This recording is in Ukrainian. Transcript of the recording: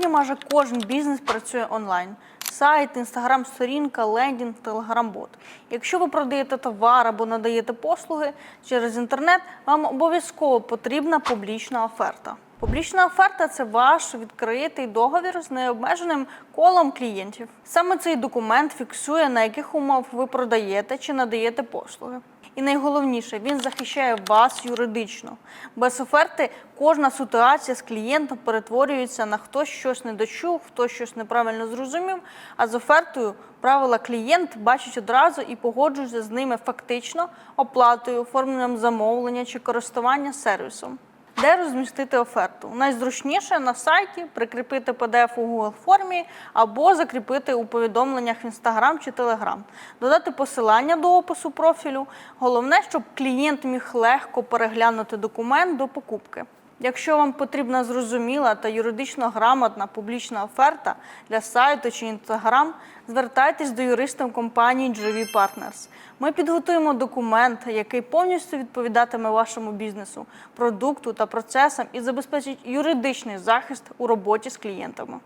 Сьогодні майже кожен бізнес працює онлайн. Сайт, інстаграм-сторінка, лендінг, телеграм-бот. Якщо ви продаєте товар або надаєте послуги через інтернет, вам обов'язково потрібна публічна оферта. Публічна оферта це ваш відкритий договір з необмеженим колом клієнтів. Саме цей документ фіксує, на яких умов ви продаєте чи надаєте послуги. І найголовніше, він захищає вас юридично. Без оферти кожна ситуація з клієнтом перетворюється на хтось щось не дочув, хтось щось неправильно зрозумів. А з офертою правила клієнт бачить одразу і погоджується з ними фактично оплатою, оформленням замовлення чи користування сервісом. Де розмістити оферту? Найзручніше на сайті прикріпити PDF у Google формі або закріпити у повідомленнях в Instagram чи Telegram. Додати посилання до опису профілю. Головне, щоб клієнт міг легко переглянути документ до покупки. Якщо вам потрібна зрозуміла та юридично грамотна публічна оферта для сайту чи інстаграм, звертайтесь до юристів компанії GV Partners. Ми підготуємо документ, який повністю відповідатиме вашому бізнесу, продукту та процесам і забезпечить юридичний захист у роботі з клієнтами.